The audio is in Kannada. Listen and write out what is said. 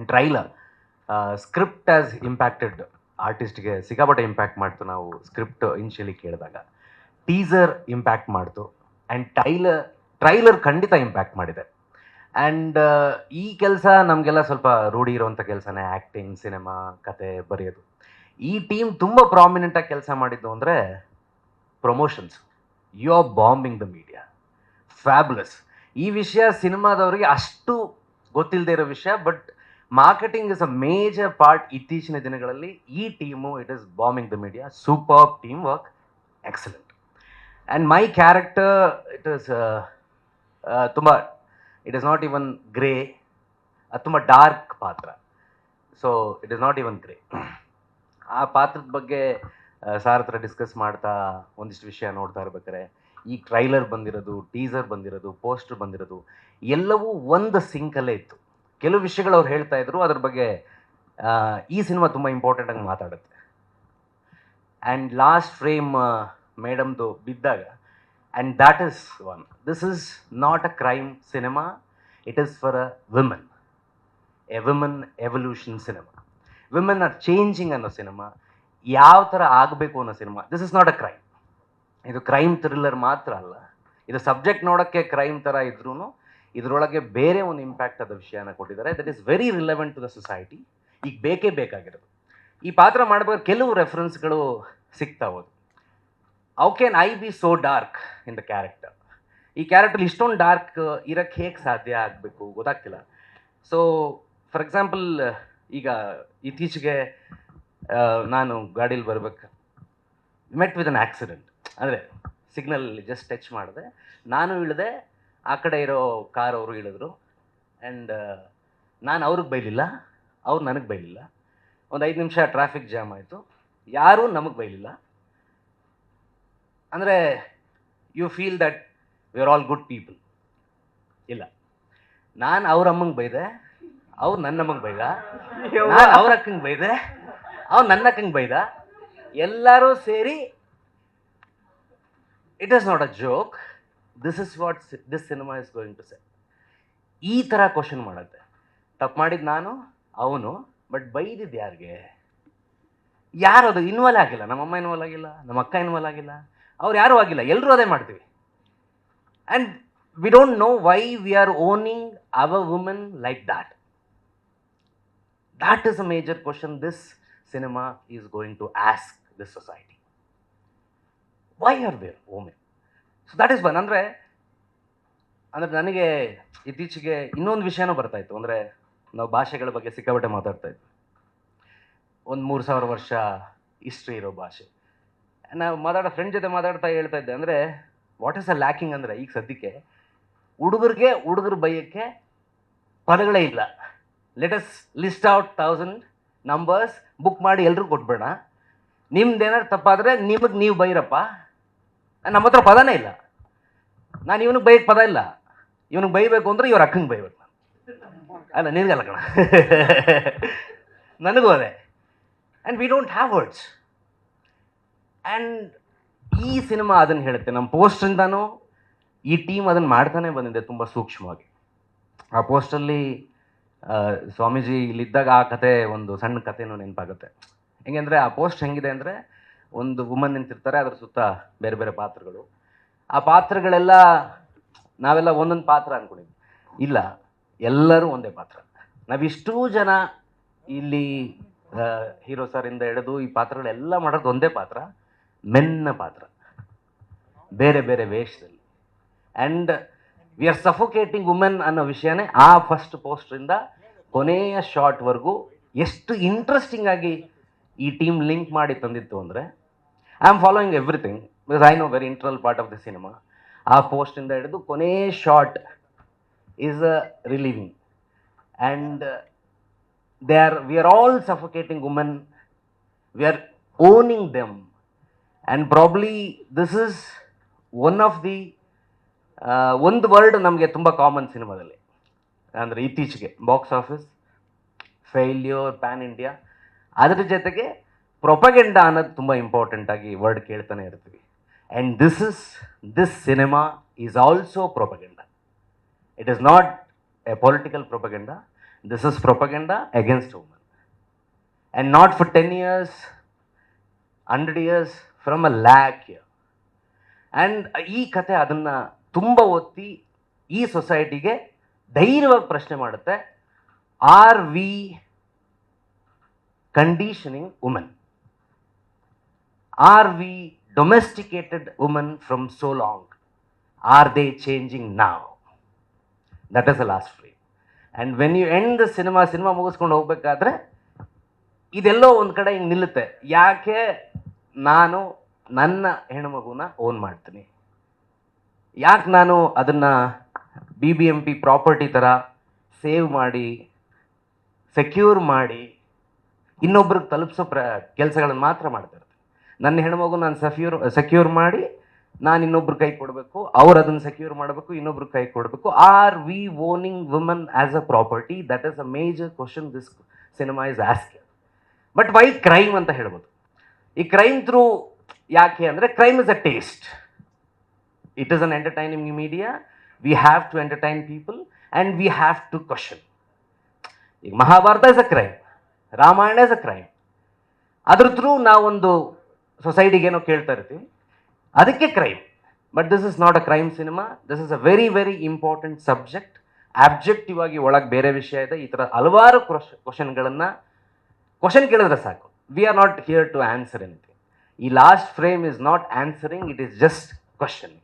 And trailer script as impacted ಆರ್ಟಿಸ್ಟ್ಗೆ ಸಿಕ್ಕಾಪಟ್ಟೆ ಇಂಪ್ಯಾಕ್ಟ್ ಮಾಡ್ತು ನಾವು ಸ್ಕ್ರಿಪ್ಟ್ ಇನಿಷಿಯಲಿ ಕೇಳಿದಾಗ. ಟೀಸರ್ ಇಂಪ್ಯಾಕ್ಟ್ ಮಾಡ್ತು ಆ್ಯಂಡ್ ಟೈಲರ್ ಟ್ರೈಲರ್ ಖಂಡಿತ ಇಂಪ್ಯಾಕ್ಟ್ ಮಾಡಿದೆ. ಆ್ಯಂಡ್ ಈ ಕೆಲಸ ನಮಗೆಲ್ಲ ಸ್ವಲ್ಪ ರೂಢಿ ಇರುವಂಥ ಕೆಲಸನೇ ಆ್ಯಕ್ಟಿಂಗ್ ಸಿನಿಮಾ ಕತೆ ಬರೆಯೋದು. ಈ ಟೀಮ್ ತುಂಬ ಪ್ರಾಮಿನೆಂಟಾಗಿ ಕೆಲಸ ಮಾಡಿದ್ದು ಅಂದರೆ promotions you are bombing the media fabulous ಈ ವಿಷಯ ಸಿನಿಮಾದವರಿಗೆ ಅಷ್ಟು ಗೊತ್ತಿಲ್ಲದೆ ಇರೋ ವಿಷಯ but marketing is a major part ಇತ್ತೀಚಿನ ದಿನಗಳಲ್ಲಿ ಈ team it is bombing the media super team work excellent and my character it is ತುಂಬ it is not even grey ಅದು ತುಂಬ ಡಾರ್ಕ್ ಪಾತ್ರ. So it is not even grey ಆ ಪಾತ್ರದ ಬಗ್ಗೆ ಸಾರ್ ಹತ್ರ ಡಿಸ್ಕಸ್ ಮಾಡ್ತಾ ಒಂದಿಷ್ಟು ವಿಷಯ ನೋಡ್ತಾ ಇರ್ಬೇಕಾರೆ ಈ ಟ್ರೈಲರ್ ಬಂದಿರೋದು ಟೀಸರ್ ಬಂದಿರೋದು ಪೋಸ್ಟರ್ ಬಂದಿರೋದು, ಎಲ್ಲವೂ ಒಂದು ಸಿಂಕಲ್ಲೇ ಇತ್ತು. ಕೆಲವು ವಿಷಯಗಳು ಅವ್ರು ಹೇಳ್ತಾ ಇದ್ರು, ಅದ್ರ ಬಗ್ಗೆ ಈ ಸಿನಿಮಾ ತುಂಬ ಇಂಪಾರ್ಟೆಂಟ್ ಆಗಿ ಮಾತಾಡುತ್ತೆ. ಆ್ಯಂಡ್ ಲಾಸ್ಟ್ ಫ್ರೇಮ್ ಮೇಡಮ್ದು ಬಿದ್ದಾಗ and that is one this is not a crime cinema it is for a women a women evolution cinema women are changing ಅನ್ನೋ ಸಿನಿಮಾ ಯಾವ ಥರ ಆಗಬೇಕು ಅನ್ನೋ cinema this is not a crime ಇದು ಕ್ರೈಮ್ ಥ್ರಿಲ್ಲರ್ ಮಾತ್ರ ಅಲ್ಲ. ಇದು ಸಬ್ಜೆಕ್ಟ್ ನೋಡೋಕ್ಕೆ ಕ್ರೈಮ್ ಥರ ಇದ್ರೂ ಇದರೊಳಗೆ ಬೇರೆ ಒಂದು ಇಂಪ್ಯಾಕ್ಟ್ ಆದ ವಿಷಯನ ಕೊಟ್ಟಿದ್ದಾರೆ. That is very relevant to the society ಈಗ ಬೇಕೇ ಬೇಕಾಗಿರೋದು. ಈ ಪಾತ್ರ ಮಾಡಬೇಕಾದ್ರೆ ಕೆಲವು ರೆಫರೆನ್ಸ್ಗಳು ಸಿಗ್ತಾ ಹೋದು how can I be so dark in the character ಈ ಕ್ಯಾರೆಕ್ಟರ್ ಇಷ್ಟೊಂದು ಡಾರ್ಕ್ ಇರೋಕ್ಕೆ ಹೇಗೆ ಸಾಧ್ಯ ಆಗಬೇಕು ಗೊತ್ತಾಗ್ತಿಲ್ಲ. ಸೊ ಫಾರ್ ಎಕ್ಸಾಂಪಲ್ ಈಗ ಇತ್ತೀಚೆಗೆ ನಾನು ಗಾಡೀಲಿ ಬರ್ಬೇಕು. ಮೆಟ್ ವಿತ್ ಅನ್ ಆಕ್ಸಿಡೆಂಟ್ ಅಂದರೆ ಸಿಗ್ನಲ್ ಜಸ್ಟ್ ಟಚ್ ಮಾಡಿದೆ. ನಾನು ಇಳಿದೆ ಆ ಕಡೆ ಇರೋ ಕಾರ್ ಅವರು ಇಳಿದ್ರು ಆ್ಯಂಡ್ ನಾನು ಅವ್ರಿಗೆ ಬೈಲಿಲ್ಲ. ಅವ್ರು ನನಗೆ ಬೈಲಿಲ್ಲ. ಒಂದು ಐದು ನಿಮಿಷ ಟ್ರಾಫಿಕ್ ಜಾಮ್ ಆಯಿತು. ಯಾರೂ ನಮಗೆ ಬೈಲಿಲ್ಲ. ಅಂದರೆ you feel that we are all good people ಇಲ್ಲ. ನಾನು ಅವ್ರ ಅಮ್ಮಂಗೆ ಬೈದೆ. ಅವ್ರು ನನ್ನ ಅಮ್ಮಂಗೆ ಬೈದ. ನಾನು ಅವ್ರ ಅಕ್ಕಂಗೆ ಬೈದೆ. ಅವ್ನು ನನ್ನ ಅಕ್ಕಂಗೆ ಬೈದ. ಎಲ್ಲರೂ ಸೇರಿ it is not a joke this is what this cinema is going to say ಈ ಥರ ಕ್ವಶನ್ ಮಾಡುತ್ತೆ. ತಪ್ಪು ಮಾಡಿದ್ದು ನಾನು, ಅವನು ಬಟ್ ಬೈದಿದ್ದು ಯಾರಿಗೆ? ಯಾರು ಅದು ಇನ್ವಾಲ್ವ್ ಆಗಿಲ್ಲ? ನಮ್ಮ ಅಮ್ಮ ಇನ್ವಾಲ್ವ್ ಆಗಿಲ್ಲ, ನಮ್ಮ ಅಕ್ಕ ಇನ್ವಾಲ್ವ್ ಆಗಿಲ್ಲ, ಅವ್ರು ಯಾರೂ ಆಗಿಲ್ಲ. ಎಲ್ಲರೂ ಅದೇ ಮಾಡ್ತೀವಿ. And we don't know why we are owning our women like that that is a major question this cinema is going to ask this society why are there women so that is bun ಅಂದರೆ ಅಂದರೆ ನನಗೆ ಇತ್ತೀಚೆಗೆ ಇನ್ನೊಂದು ವಿಷಯನೂ ಬರ್ತಾಯಿತ್ತು ಅಂದರೆ, ನಾವು ಭಾಷೆಗಳ ಬಗ್ಗೆ ಸಿಕ್ಕಾಪಟ್ಟೆ ಮಾತಾಡ್ತಾ ಇದ್ವಿ. ಒಂದು ಮೂರು ಸಾವಿರ ವರ್ಷ ಹಿಸ್ಟ್ರಿ ಇರೋ ಭಾಷೆ. ನಾವು ಮಾತಾಡೋ ಫ್ರೆಂಡ್ ಜೊತೆ ಮಾತಾಡ್ತಾ ಹೇಳ್ತಾ ಇದ್ದೆ. ಅಂದರೆ ವಾಟ್ ಇಸ್ ಅ ಲ್ಯಾಕಿಂಗ್ ಅಂದರೆ, ಈಗ ಸದ್ಯಕ್ಕೆ ಹುಡುಗರಿಗೆ ಹುಡುಗರು ಬೈಯಕ್ಕೆ ಪದಗಳೇ ಇಲ್ಲ. Let's list out thousand numbers book ಮಾಡಿ ಎಲ್ಲರೂ ಕೊಟ್ಬೇಡ ನಿಮ್ದು ಏನಾದ್ರು ತಪ್ಪಾದರೆ ನಿಮಗೆ ನೀವು ಬೈರಪ್ಪ. ನಮ್ಮ ಹತ್ರ ಪದನೇ ಇಲ್ಲ. ನಾನು ಇವನಿಗೆ ಬೈಯಕ್ಕೆ ಪದ ಇಲ್ಲ. ಇವನಿಗೆ ಬೈಬೇಕು ಅಂದ್ರೆ ಇವ್ರ ಅಕ್ಕಂಗೆ ಬೈಬೇಕು ನಾನು. ಅಲ್ಲ, ನಿನಗಲ್ಲ ಕಣ. ನನಗೂ ಅದೇ. And we don't have words and ಈ ಸಿನಿಮಾ ಅದನ್ನು ಹೇಳುತ್ತೆ. ನಮ್ಮ ಪೋಸ್ಟ್ರಿಂದನೂ ಈ ಟೀಮ್ ಅದನ್ನು ಮಾಡ್ತಾನೆ ಬಂದಿದೆ ತುಂಬ ಸೂಕ್ಷ್ಮವಾಗಿ. ಆ ಪೋಸ್ಟಲ್ಲಿ ಸ್ವಾಮೀಜಿ ಇಲ್ಲಿದ್ದಾಗ ಆ ಕತೆ ಒಂದು ಸಣ್ಣ ಕಥೆನೂ ನೆನಪಾಗುತ್ತೆ. ಹೆಂಗೆಂದರೆ ಆ ಪೋಸ್ಟ್ ಹೆಂಗಿದೆ ಅಂದರೆ ಒಂದು ವುಮನ್ ನಿಂತಿರ್ತಾರೆ ಅದ್ರ ಸುತ್ತ ಬೇರೆ ಬೇರೆ ಪಾತ್ರಗಳು. ಆ ಪಾತ್ರಗಳೆಲ್ಲ ನಾವೆಲ್ಲ ಒಂದೊಂದು ಪಾತ್ರ ಅಂದ್ಕೊಂಡಿದ್ವಿ ಇಲ್ಲ, ಎಲ್ಲರೂ ಒಂದೇ ಪಾತ್ರ. ನಾವಿಷ್ಟೂ ಜನ ಇಲ್ಲಿ ಹೀರೋ ಸರಿಂದ ಹಿಡಿದು ಈ ಪಾತ್ರಗಳೆಲ್ಲ ಮಾಡೋದು ಒಂದೇ ಪಾತ್ರ, ಮೆನ್ನ ಪಾತ್ರ. ಬೇರೆ ಬೇರೆ ವೇಷದಲ್ಲಿ. And we are suffocating women ಅನ್ನೋ ವಿಷಯನೇ ಆ ಫಸ್ಟ್ ಪೋಸ್ಟ್ರಿಂದ ಕೊನೆಯ ಶಾರ್ಟ್ವರೆಗೂ ಎಷ್ಟು ಇಂಟ್ರೆಸ್ಟಿಂಗ್ ಆಗಿ ಈ ಟೀಮ್ ಲಿಂಕ್ ಮಾಡಿ ತಂದಿತ್ತು ಅಂದರೆ I am following everything because I know very integral part of the cinema ಆ ಪೋಸ್ಟಿಂದ ಹಿಡಿದು ಕೊನೇ shot is a relieving and they are we are all suffocating women we are owning them and probably this is one of the ಒಂದು ವರ್ಡ್ ನಮಗೆ ತುಂಬ ಕಾಮನ್ ಸಿನಿಮಾದಲ್ಲಿ ಅಂದರೆ ಇತ್ತೀಚೆಗೆ box office failure pan India ಅದರ ಜೊತೆಗೆ ಪ್ರೊಪಗೆಂಡ ಅನ್ನೋದು ತುಂಬ ಇಂಪಾರ್ಟೆಂಟ್ ಆಗಿ ವರ್ಡ್ ಕೇಳ್ತಾನೆ ಇರ್ತೀವಿ. And this is this cinema is also propaganda it is not a political propaganda this is propaganda against woman and not for ten years hundred years from a lakh year and ಈ ಕತೆ ಅದನ್ನು ತುಂಬ ಒತ್ತಿ ಈ ಸೊಸೈಟಿಗೆ ಧೈರ್ಯವಾಗಿ ಪ್ರಶ್ನೆ ಮಾಡುತ್ತೆ are we conditioning woman are we domesticated woman from so long are they changing now that is a last frame and when you end the cinema cinema ಮುಗಿಸ್ಕೊಂಡು ಹೋಗ್ಬೇಕಾದ್ರೆ ಇದೆಲ್ಲೋ ಒಂದು ಕಡೆ ಹಿಂಗೆ ನಿಲ್ಲುತ್ತೆ. ಯಾಕೆ? ನಾನು ನನ್ನ ಹೆಣ್ಮಗುನ ಓನ್ ಮಾಡ್ತೀನಿ. ಯಾಕೆ ನಾನು ಅದನ್ನು B B M P property ಥರ ಸೇವ್ ಮಾಡಿ ಸೆಕ್ಯೂರ್ ಮಾಡಿ, ಇನ್ನೊಬ್ರಿಗೆ ತಲುಪಿಸೋ ಪ್ರ, ಕೆಲಸಗಳನ್ನು ಮಾತ್ರ ಮಾಡ್ತಾ ಇರ್ತೀನಿ ನನ್ನ ಹೆಣ್ಮಗು ನಾನು ಸಫ್ಯೂರ್ ಸೆಕ್ಯೂರ್ ಮಾಡಿ ನಾನು ಇನ್ನೊಬ್ರು ಕೈ ಕೊಡಬೇಕು, ಅವ್ರು ಅದನ್ನು ಸೆಕ್ಯೂರ್ ಮಾಡಬೇಕು, ಇನ್ನೊಬ್ರು ಕೈ ಕೊಡಬೇಕು. Are we owning woman as a property that is a major question this cinema is ask but why crime ಅಂತ ಹೇಳ್ಬೋದು. ಈ ಕ್ರೈಮ್ ಥ್ರೂ ಯಾಕೆ ಅಂದರೆ crime is a taste it is an entertaining media we have to entertain people and we have to question ಈಗ Mahabharata is a crime Ramayana is a crime ಅದ್ರ ಥ್ರೂ ನಾವೊಂದು ಸೊಸೈಟಿಗೆ ಏನೋ ಕೇಳ್ತಾ ಇರ್ತೀವಿ. ಅದಕ್ಕೆ crime but this is not a crime cinema this is a very very important subject objective ಆಗಿ ಒಳಗೆ ಬೇರೆ ವಿಷಯ ಇದೆ. ಈ ಥರ ಹಲವಾರು ಕ್ವಶನ್ಗಳನ್ನು ಕ್ವಶನ್ ಕೇಳಿದ್ರೆ ಸಾಕು. We are not here to answer anything ಈ last frame is not answering it is just question